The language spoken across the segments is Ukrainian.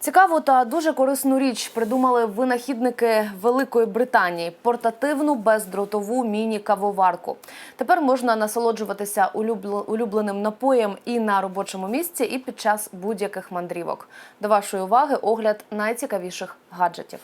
Цікаву та дуже корисну річ придумали винахідники Великої Британії портативну бездротову міні-кавоварку. Тепер можна насолоджуватися улюбл- улюбленим напоєм і на робочому місці, і під час будь-яких мандрівок. До вашої уваги огляд найцікавіших гаджетів.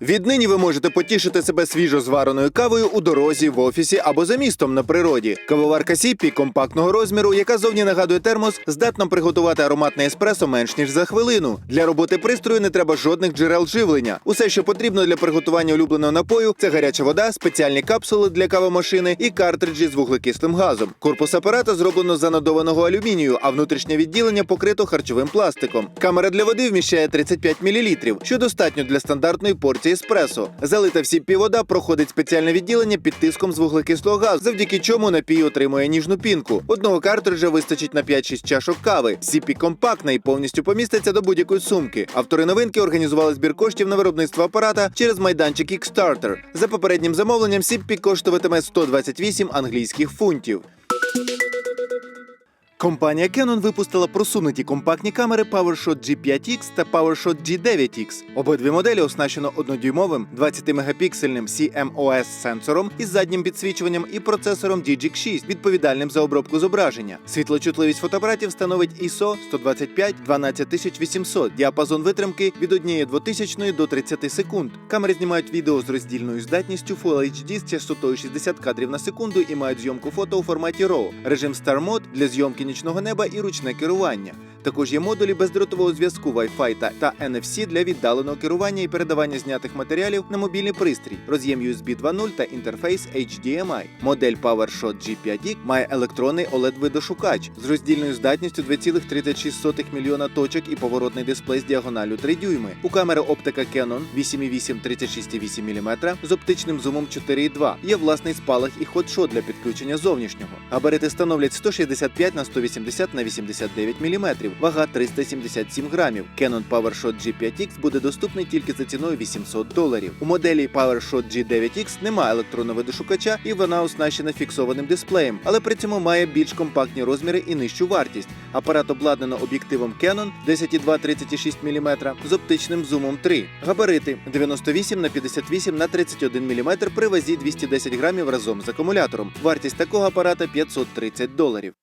Віднині ви можете потішити себе свіжо звареною кавою у дорозі, в офісі або за містом на природі. Кавоварка Сіпі компактного розміру, яка зовні нагадує термос, здатна приготувати ароматне еспресо менш ніж за хвилину. Для роботи пристрою не треба жодних джерел живлення. Усе, що потрібно для приготування улюбленого напою, це гаряча вода, спеціальні капсули для кавомашини і картриджі з вуглекислим газом. Корпус апарата зроблено з анодованого алюмінію, а внутрішнє відділення покрито харчовим пластиком. Камера для води вміщає 35 мл, що достатньо для стандартної порції еспресо. Залита в сіпі вода проходить спеціальне відділення під тиском з вуглекислого газу, завдяки чому напій отримує ніжну пінку. Одного картриджа вистачить на 5-6 чашок кави. Сіпі компактна і повністю поміститься до будь-якої сумки. Автори новинки організували збір коштів на виробництво апарата через майданчик Kickstarter. За попереднім замовленням Сіпі коштуватиме 128 англійських фунтів. Компанія Canon випустила просунуті компактні камери PowerShot G5X та PowerShot G9X. Обидві моделі оснащено однодюймовим 20-мегапіксельним CMOS сенсором із заднім підсвічуванням і процесором DGX 6, відповідальним за обробку зображення. Світлочутливість фотоапаратів становить ISO 125 12800, діапазон витримки від 1 2000 до 30 секунд. Камери знімають відео з роздільною здатністю Full HD з частотою 60 кадрів на секунду і мають зйомку фото у форматі RAW, режим Star Mode для зйомки нічного неба і ручне керування. Також є модулі бездротового зв'язку Wi-Fi та, NFC для віддаленого керування і передавання знятих матеріалів на мобільний пристрій, роз'єм USB 2.0 та інтерфейс HDMI. Модель PowerShot G5X має електронний OLED-видошукач з роздільною здатністю 2,36 мільйона точок і поворотний дисплей з діагоналю 3 дюйми. У камери оптика Canon 8,8-36,8 мм з оптичним зумом 4,2. Є власний спалах і ходшот для підключення зовнішнього. Габарити становлять 165 на 180 на 89 мм, вага 377 грамів. Canon PowerShot G5X буде доступний тільки за ціною 800 доларів. У моделі PowerShot G9X немає електронного видошукача і вона оснащена фіксованим дисплеєм, але при цьому має більш компактні розміри і нижчу вартість. Апарат обладнано об'єктивом Canon 10,2-36 мм з оптичним зумом 3. Габарити 98 на 58 на 31 мм при вазі 210 грамів разом з акумулятором. Вартість такого апарата 530 доларів.